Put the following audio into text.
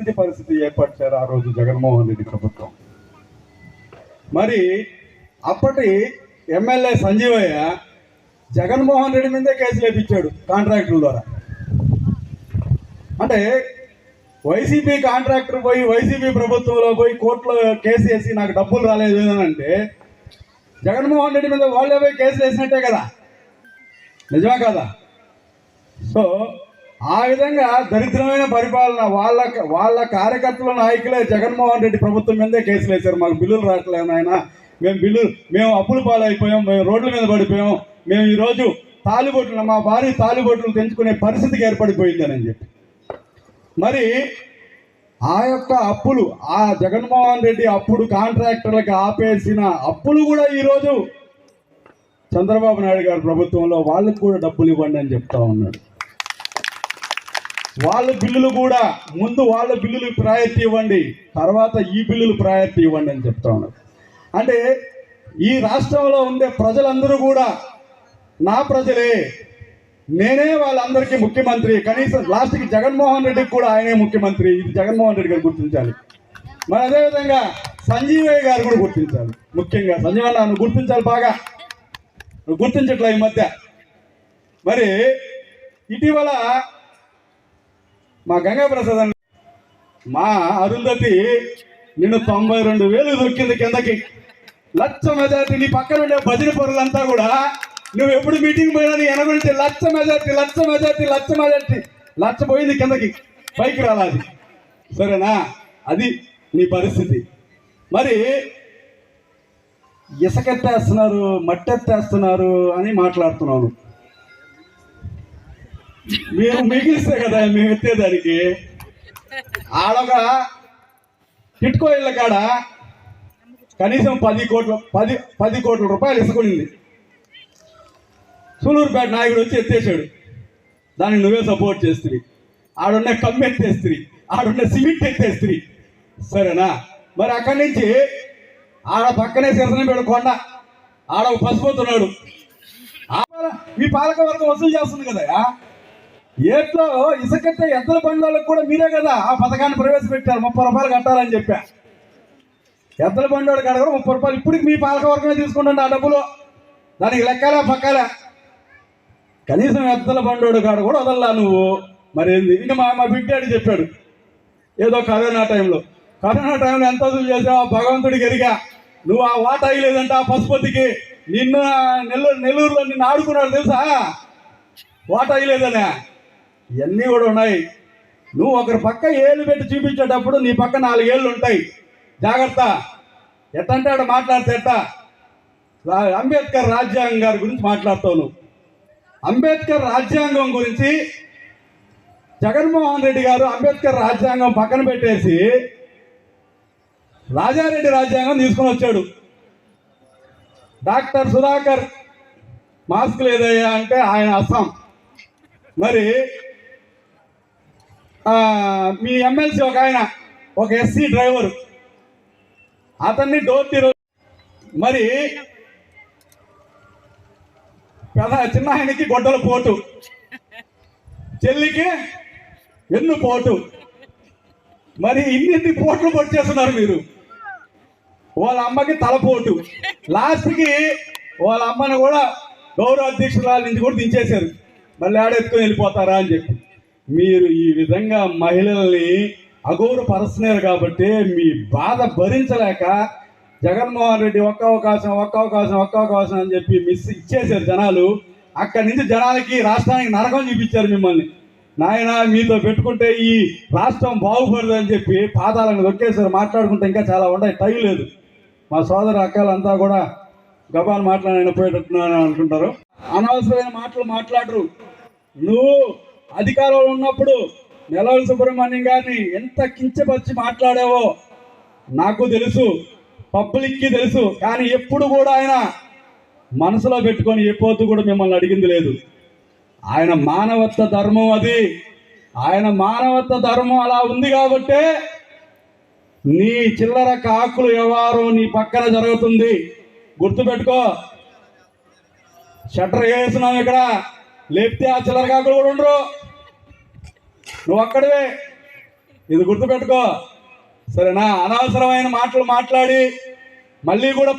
ఇది పరిస్థితి ఏర్పరిచారు ఆ రోజు జగన్మోహన్ రెడ్డి ప్రభుత్వం? మరి అప్పటి ఎమ్మెల్యే సంజీవయ్య జగన్మోహన్ రెడ్డి మీదే కేసు లేపించాడు కాంట్రాక్టర్ ద్వారా. అంటే వైసీపీ కాంట్రాక్టర్ పోయి వైసీపీ ప్రభుత్వంలో పోయి కోర్టులో కేసు వేసి నాకు డబ్బులు రాలేదు అని అంటే జగన్మోహన్ రెడ్డి మీద వాళ్ళే పోయి కేసులు వేసినట్టే కదా? నిజమే కదా? సో ఆ విధంగా దరిద్రమైన పరిపాలన వాళ్ళ వాళ్ళ కార్యకర్తల నాయకులే జగన్మోహన్ రెడ్డి ప్రభుత్వం మీదే కేసులు వేశారు. మాకు బిల్లులు రావట్లేదు ఆయన మేము బిల్లు మేము అప్పులు పాలైపోయాం. మేము రోడ్ల మీద పడిపోయాం. మేము ఈరోజు తాలిబొట్లు మా భార్య తాలిబొట్లు తెంచుకునే పరిస్థితికి ఏర్పడిపోయిందని చెప్పి. మరి ఆ యొక్క అప్పులు ఆ జగన్మోహన్ రెడ్డి అప్పుడు కాంట్రాక్టర్లకు ఆపేసిన అప్పులు కూడా ఈరోజు చంద్రబాబు నాయుడు గారి ప్రభుత్వంలో వాళ్ళకు కూడా డబ్బులు ఇవ్వండి అని చెప్తా ఉన్నాడు. వాళ్ళ బిల్లులు కూడా ముందు వాళ్ళ బిల్లులు ప్రయారిటీ ఇవ్వండి తర్వాత ఈ బిల్లులు ప్రయారిటీ ఇవ్వండి అని చెప్తా ఉన్నారు. అంటే ఈ రాష్ట్రంలో ఉండే ప్రజలందరూ కూడా నా ప్రజలే నేనే వాళ్ళందరికీ ముఖ్యమంత్రి కనీసం లాస్ట్కి జగన్మోహన్ రెడ్డికి కూడా ఆయనే ముఖ్యమంత్రి ఇది జగన్మోహన్ రెడ్డి గారు గుర్తించాలి. మరి అదేవిధంగా సంజీవయ్య గారు కూడా గుర్తించాలి ముఖ్యంగా సంజీవయ్య నన్ను గుర్తించాలి బాగా. నువ్వు గుర్తించట్లే ఈ మధ్య? మరి ఇటీవల మా గంగా ప్రసాద్ అన్న మా అరుంధతి నిన్ను తొంభై రెండు వేలు దొక్కింది కిందకి. లక్ష మెజార్టీ నీ పక్కన ఉండే భజన పొరలంతా కూడా నువ్వు ఎప్పుడు మీటింగ్ పోయినా నీ వెనగుంటే లక్ష మెజార్టీ లక్ష మెజార్టీ లక్ష మెజార్టీ. లక్ష పోయింది కిందకి. పైకి రాలాది సరేనా? అది నీ పరిస్థితి. మరి ఇసకెత్తేస్తున్నారు మట్టెత్తేస్తున్నారు అని మాట్లాడుతున్నాను. మీరు మిగిలిస్తే కదా మేము ఎత్తేదానికి. ఆడొక టిట్కో ఇళ్ళ కాడ కనీసం పది కోట్ల పది పది కోట్ల రూపాయలు ఇసుకునింది సూలూరుపేట నాయకుడు వచ్చి ఎత్తేసాడు. దానికి నువ్వే సపోర్ట్ చేస్తుంది ఆడున్న కమ్మి ఎత్తేస్తుంది ఆడున్న సిమెంట్ ఎత్తేస్తుంది సరేనా? మరి అక్కడి నుంచి ఆడ పక్కనే సిరసనపేట కొండ. ఆడ ఒక పసిపోతున్నాడు మీ పాలక వర్గం వసూలు చేస్తుంది కదా ఏట్లో ఇసుకట్టే ఎద్దల బండ్లకు కూడా మీరే కదా ఆ పథకాన్ని ప్రవేశపెట్టారు. ముప్పై రూపాయలు కట్టాలని చెప్పా. ఎద్దల బండోడు కాడ కూడా ముప్పై రూపాయలు. ఇప్పుడు మీ పాలక వర్గమే తీసుకుంటుండే ఆ డబ్బులు. దానికి లెక్కలే పక్కలే. కనీసం ఎద్దల బండోడు కాడ కూడా వదల్లా నువ్వు. మరి ఏంది? ఇంకా మా మా బిడ్డాడు చెప్పాడు. ఏదో కరోనా టైంలో. కరోనా టైంలో ఎంత వసూలు చేసావు భగవంతుడికి ఎరిగా. నువ్వు ఆ వాట అయ్యలేదంట ఆ పశుపతికి. నిన్ను నెల్లూరు నెల్లూరులో నిన్ను ఆడుకున్నాడు తెలుసా? వాట అయ్యలేదనే. ఇవన్నీ కూడా ఉన్నాయి. నువ్వు ఒకరి పక్క ఏళ్ళు పెట్టి చూపించేటప్పుడు నీ పక్క నాలుగేళ్ళు ఉంటాయి. జాగ్రత్త. ఎట్టంటే ఆడ మాట్లాడితే ఎట్ట? రా- అంబేద్కర్ రాజ్యాంగం గారి గురించి మాట్లాడతావు అంబేద్కర్ రాజ్యాంగం గురించి జగన్మోహన్ రెడ్డి గారు అంబేద్కర్ రాజ్యాంగం పక్కన పెట్టేసి రాజారెడ్డి రాజ్యాంగం తీసుకొని వచ్చాడు. డాక్టర్ సుధాకర్ మాస్క్ లేదయ్యా అంటే ఆయన అస్సాం. మరి మీ ఎమ్మెల్సీ ఒక ఆయన ఒక ఎస్సీ డ్రైవర్ అతన్ని డోర్ తీరు మరి పెద చిన్న ఆయనకి గొడ్డల పోటు. చెల్లికి ఎన్ను పోటు. మరి ఇన్ని ఇన్ని పోట్లు చేస్తున్నారు మీరు. వాళ్ళ అమ్మకి తలపోటు లాస్ట్కి వాళ్ళ అమ్మని కూడా గౌరవ అధ్యక్షురాల నుంచి కూడా దించేశారు. మళ్ళీ ఆడెత్తుకొని వెళ్ళిపోతారా అని చెప్పి. మీరు ఈ విధంగా మహిళల్ని అగౌరవపరుస్తున్నారు కాబట్టి మీ బాధ భరించలేక జగన్మోహన్ రెడ్డి ఒక్క అవకాశం ఒక్క అవకాశం ఒక్క అవకాశం అని చెప్పి మిస్ ఇచ్చేశారు జనాలు. అక్కడి నుంచి జనాలకి రాష్ట్రానికి నరకం చూపించారు మిమ్మల్ని. నాయన మీతో పెట్టుకుంటే ఈ రాష్ట్రం బాగుపడదు అని చెప్పి పాదాలను నొక్కేశారు. మాట్లాడుకుంటే ఇంకా చాలా ఉన్నాయి. టైం లేదు. మా సోదరు అక్కలంతా కూడా గబాన్ మాట్లాడిన పోయేటట్టున్నాను అనుకుంటారు. అనవసరమైన మాటలు మాట్లాడరు. నువ్వు అధికారంలో ఉన్నప్పుడు నెలవల సుబ్రహ్మణ్యం గారిని ఎంత కించపరిచి మాట్లాడావో నాకు తెలుసు పబ్లిక్కి తెలుసు కానీ ఎప్పుడు కూడా ఆయన మనసులో పెట్టుకొని ఏ కూడా మిమ్మల్ని అడిగింది లేదు. ఆయన మానవత్వ ధర్మం అది. ఆయన మానవత్వ ధర్మం అలా ఉంది కాబట్టే నీ చిల్లర కాకులు వ్యవహారం నీ పక్కన జరుగుతుంది. గుర్తుపెట్టుకో. షట్టర్ వేసినాం ఇక్కడ. లేపితే ఆ చిల్లర కాకులు కూడా ఉండరు. నువ్వు అక్కడవే. ఇది గుర్తుపెట్టుకో. సరేనా? అనవసరమైన మాటలు మాట్లాడి మళ్ళీ కూడా